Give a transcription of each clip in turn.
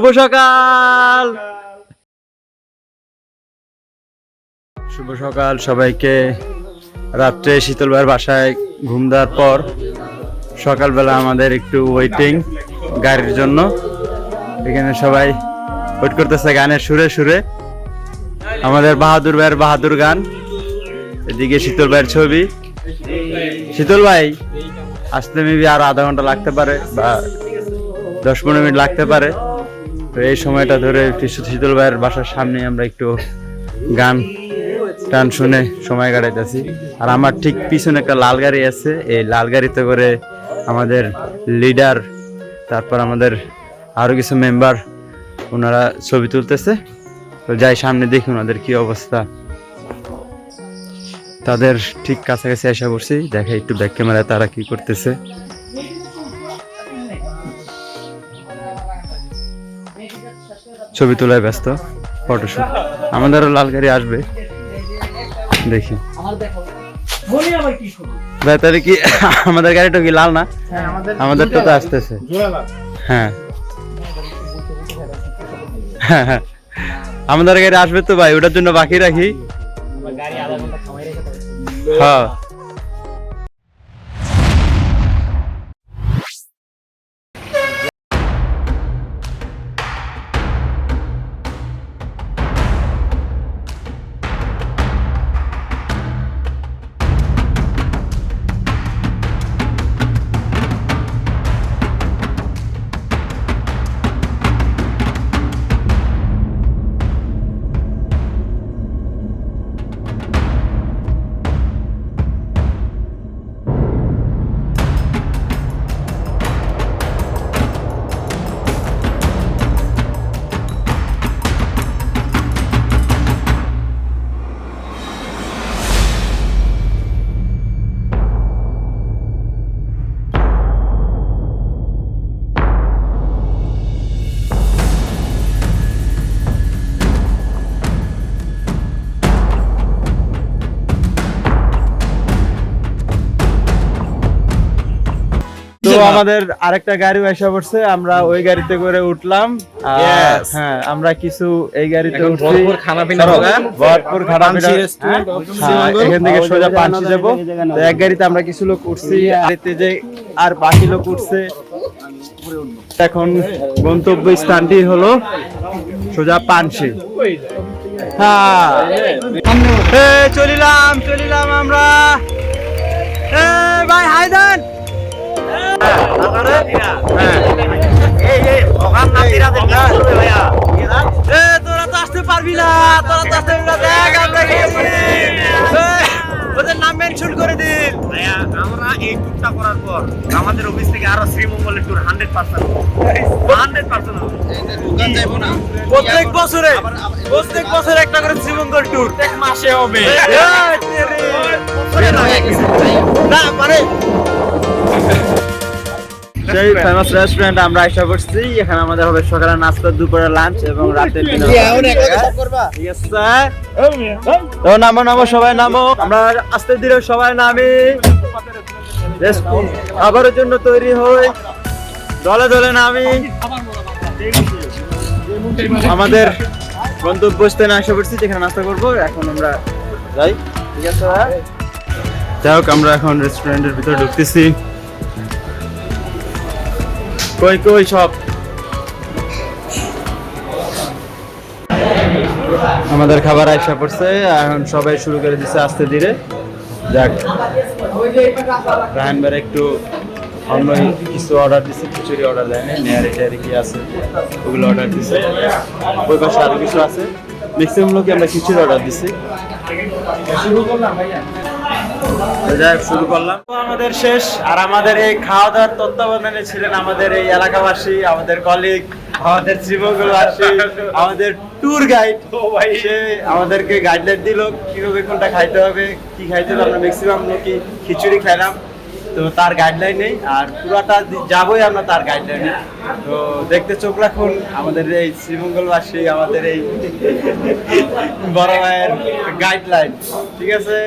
শুভ সকাল। শুভ সকাল সবাইকে। রাত্রে শীতল ভাইয়ের বাসায় ঘুম দেওয়ার পর সকালবেলা আমাদের একটু ওয়েটিং গাড়ির জন্য। এখানে সবাই ওয়েট করতেছে গানের সুরে সুরে। আমাদের বাহাদুর ভাইয়ের বাহাদুর গান, এদিকে শীতল ভাইয়ের ছবি। শীতল ভাই, আসতে মেবি আরও আধা ঘণ্টা লাগতে পারে বা দশ পনেরো মিনিট লাগতে পারে। তো এই সময়টা ধরে শীতল ভাইয়ের বাসার সামনে আমরা একটু গান, টান শুনে সময় কাটাইতেছি। আর আমার ঠিক পিছনে একটা লাল গাড়ি আছে। এই লাল গাড়িতে করে আমাদের লিডার, তারপর আমাদের আরও কিছু মেম্বার ওনারা ছবি তুলতেছে। তো যাই সামনে দেখি ওনাদের কি অবস্থা। তাদের ঠিক কাছাকাছি আসা করছি দেখা একটু ব্যাক ক্যামেরায় তারা কি করতেছে। ছবি তোলায় ব্যস্ত ফটোশুট আমাদেরও লাল গাড়ি আসবে। দেখি। ভাই তাহলে কি আমাদের গাড়িটা কি লাল না? আমাদের তো তো আসতেছে। হ্যাঁ। হ্যাঁ, হ্যাঁ। আমাদের গাড়ি আসবে তো ভাই ওটার জন্য বাকি রাখি। হ্যাঁ। আমাদের আরেকটা গাড়ি এসে পড়ছে আমরা ওই গাড়িতে করে উঠলাম। হ্যাঁ আমরা কিছু এই গাড়িতে এখন উঠছি। খানা পিনা ভরপুর খানা পিনা পানসি restaurant, হ্যাঁ, এখান থেকে সোজা পানসি যাব। এক গাড়িতে আমরা কিছু লোক উঠছি গাড়িতে যে আর বাকি লোক উঠছে। এখন গন্তব্য স্থানটি হলো সোজা পানসি হ্যাঁ। চলিলাম চলিলাম আমরা। ভাই হায়দান তোরা তো আসতে পারবি না তোরা তো আসতে পারবি না দেখ আমরা ওদের নাম মেনশন করে দিন ভাইয়া আমরা এই ট্যুরটা করার পর আমাদের অফিস থেকে আরও শ্রীমঙ্গলের tour hundred percent hundred percent প্রত্যেক বছরে প্রত্যেক বছর একটা করে শ্রীমঙ্গল ট্যুর প্রত্যেক মাসে হবে না মানে সেই ফেমাস রেস্টুরেন্ট আমরা আশা করছি। এখানে আমাদের হবে সকালে নাস্তা দুপুরে লাঞ্চ এবং রাতের ডিনার তো নামো নামো সবাই নামো। আমরা আস্তে ধীরে সবাই নামি। খাবারের জন্য তৈরি হই। দলে দলে নামি। আমাদের গন্তব্যস্থানে আসা করছি যেখানে নাস্তা করব এখন আমরা যাই। ঠিক আছে যাই হোক আমরা এখন রেস্টুরেন্টের ভিতরে ঢুকতেছি। কই কই সব? আমাদের খাবার আইসা পড়ছে, এখন সবাই শুরু করে দিচ্ছে আস্তে ধীরে। যাক রাহান ভাই একটু অন্য কিছু অর্ডার দিচ্ছে খিচুড়ি অর্ডার দেয়নি নেয়ারি টেয়ারি কি আছে, ওগুলো অর্ডার দিচ্ছে ওই পাশে আরও কিছু আছে। ম্যাক্সিমাম লোকে আমরা খিচুড়ি অর্ডার দিচ্ছি শুরু করলাম। তো আমাদের শেষ আর আমাদের এই খাওয়া দাওয়ার তত্ত্বাবধানে ছিলেন আমাদের এই এলাকাবাসী আমাদের কলিগ আমাদের জীবনগুলোবাসী আমাদের ট্যুর গাইড সে আমাদেরকে গাইডলাইন দিল কীভাবে কোনটা খাইতে হবে কি খাইতে হবে আমরা ম্যাক্সিমাম লোকই খিচুড়ি খাইলাম তো তার গাইডলাইন নেই আর পুরাটা যাবোই আমরা তার গাইডলাইনে তো দেখতে চোখ রাখুন আমাদের এই শ্রীমঙ্গলবাসী আমাদের এই বড় ভাইয়ের গাইডলাইন ঠিক আছে?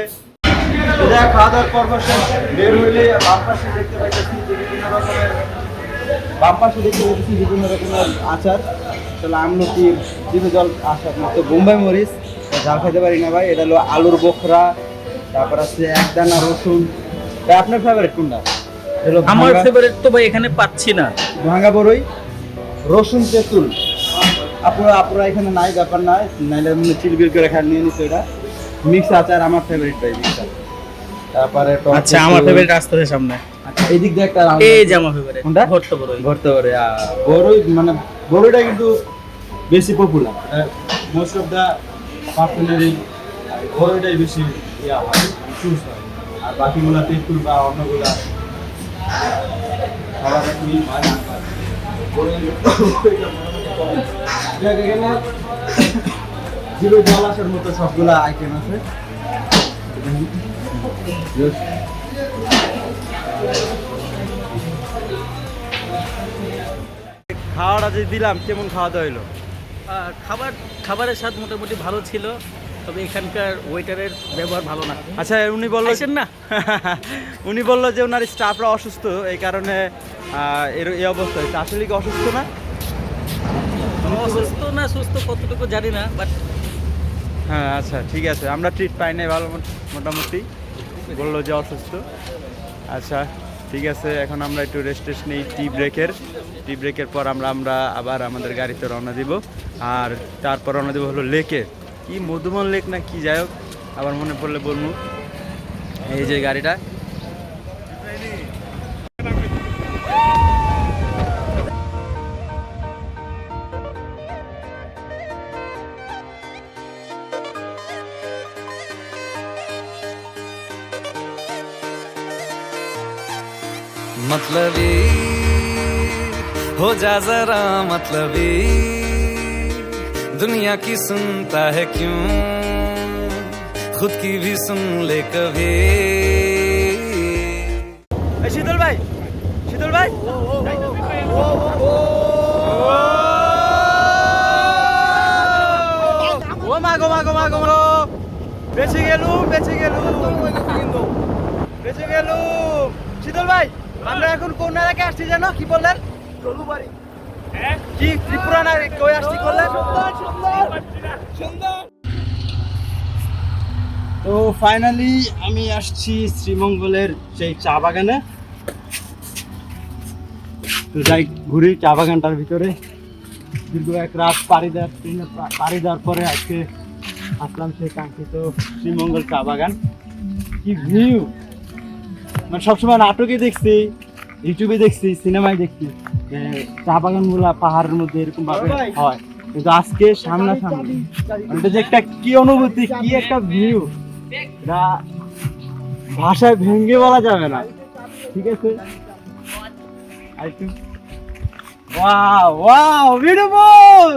খাওয়া দাওয়ার পর্ব শেষ বের হইলে বাম পাশে দেখতে পাইতেছি বিভিন্ন রকমের বাম পাশে দেখতে পাইতেছি বিভিন্ন রকমের আচার। আসলে আমলকির জিভে জল? আসার মতো বোম্বাই মরিচ। ঝাল খাইতে পারি না ভাই। এটা হলো আলুর বোখরা তারপর আছে এক দানা রসুন। ভাই আপনার ফেভারিট কোনটা? আমার ফেভারিট তো ভাই এখানে পাচ্ছি না। ভাঙা বড়ই রসুন তেঁতুল। আপুরা আপুরা এখানে নাই ব্যাপার নাই। নাইলে চিলবিল করে খান নিয়ে নিচ্ছে এটা। মিক্স আচার আমার ফেভারিট ভাই তারপরে আচ্ছা আমার। ফেভারিট রাস্তার সামনে। আচ্ছা এদিক দিয়ে একটা এই যে আমার ফেভারিট কোনটা? ভর্তা বড়ই ঘুরতে পারে বড়ই মানে বড়ইটা কিন্তু বেশি popular most of the personally বড়ইটাই বেশি ইয়া হয় চুজ হয়। আর বাকিগুলা তেঁতুল বা অন্যগুলা সবার একটু হয় না। এখানে জিরো জল আসার মতো সবগুলা আইটেম আছে। Just খাওয়াটা যে দিলাম কেমন খাওয়া দাওয়া আর খাবার খাবারের স্বাদ মোটামুটি ভালো ছিল তবে এখানকার ওয়েটারের ব্যবহার ভালো না। আচ্ছা উনি বলল না? উনি বলল যে ওনার স্টাফরা অসুস্থ এই কারণে এর এই অবস্থা হয়েছে আসলে কি অসুস্থ না? অসুস্থ না সুস্থ কতটুকু জানি না বাট হ্যাঁ আচ্ছা ঠিক আছে। আমরা ট্রিট পাই নাই ভালো মোটামুটি। বলল যে অসুস্থ। আচ্ছা ঠিক আছে, এখন আমরা একটু রেস্ট টেস্ট নিই টি ব্রেকের টি ব্রেকের পর আমরা আমরা আবার আমাদের গাড়িতে রওনা দিব। আর তারপর রওনা দিব হলো লেকে কি মধুমন লেক না কি? যাই হোক, আবার মনে পড়লে বলব। এই যে গাড়িটা मतलबी हो जा जरा मतलबी दुनिया की सुनता है क्यों खुद की भी सुन ले कभी এই শীতল ভাই শীতল ভাই ও মা গো মা গো মা গো মা গো। বেঁচে গেলুম বেঁচে গেলুম বেঁচে গেলুম শীতল ভাই আমরা এখন কোন এলাকায় আসছি জানো? কি বললেন? কি ত্রিপুরা না কই আসছি করলেন তো ফাইনালি আমি আসছি শ্রীমঙ্গলের সেই চা বাগানে। তো যাই ঘুরি চা বাগানটার ভিতরে। দীর্ঘ এক রাত পাড়ি দেওয়ার ট্রেনে পাড়ি দেওয়ার পরে আজকে আসলাম সেই কাঙ্ক্ষিত শ্রীমঙ্গল চা বাগান। কি ভিউ মানে সবসময় নাটকে দেখছি ইউটিউবে দেখছি সিনেমায় দেখছি। যে চা বাগানগুলা পাহাড়ের মধ্যে এরকম ভাবে হয়। কিন্তু আজকে সামনাসামনি মানে এটা যে একটা কি অনুভূতি কি একটা ভিউ এটা ভাষায় ভেঙে বলা যাবে না। ঠিক আছে? Wow wow beautiful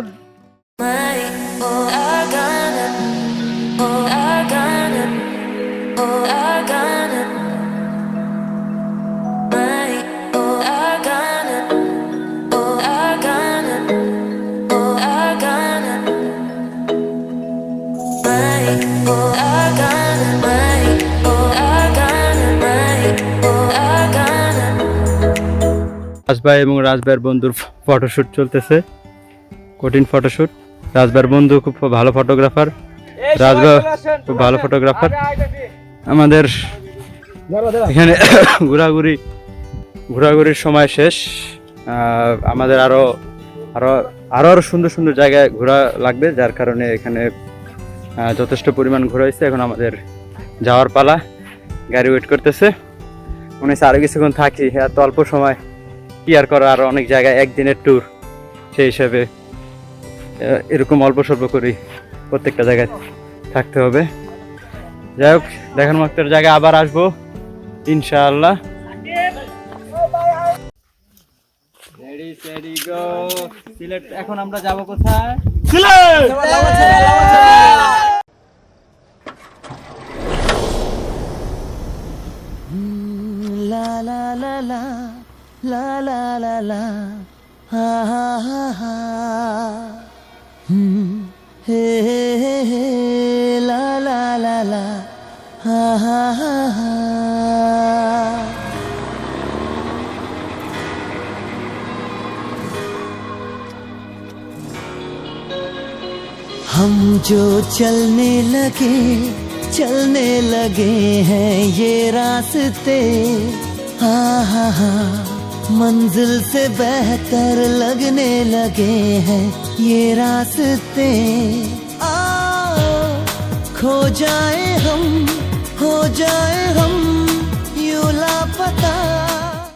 oh, I got it. রাজভাই এবং রাজভাইয়ের বন্ধুর ফটোশ্যুট চলতেছে। কঠিন ফটোশুট রাজভাইয়ের বন্ধু খুব ভালো ফটোগ্রাফার রাজভাই খুব ভালো ফটোগ্রাফার আমাদের এখানে ঘোরাঘুরি ঘোরাঘুরির সময় শেষ। আমাদের আরও আরও আরও আরও সুন্দর সুন্দর জায়গায় ঘোরা লাগবে যার কারণে এখানে যথেষ্ট পরিমাণ ঘোরা হয়েছে। এখন আমাদের যাওয়ার পালা। গাড়ি ওয়েট করতেছে। মনে হচ্ছে আরও কিছুক্ষণ থাকি এত অল্প সময়। আর করা আরও অনেক জায়গায় একদিনের ট্যুর সেই হিসাবে এরকম অল্প স্বল্প করেই প্রত্যেকটা জায়গায় থাকতে হবে। যাই হোক দেখার মতো একটা জায়গায় আবার আসব ইনশাআল্লাহ। রেডি সেডি গো সিলেট এখন আমরা যাব কোথায়? La la la la la ha ha ha ha hmm hey hey hey hey la la la la ha ha ha ha हम जो चलने लगे चलने लगे हैं ये रास्ते हाँ हाँ हाँ मंजिल से बेहतर लगने लगे हैं ये रास्ते। आ खो जाए हम हो जाए हम।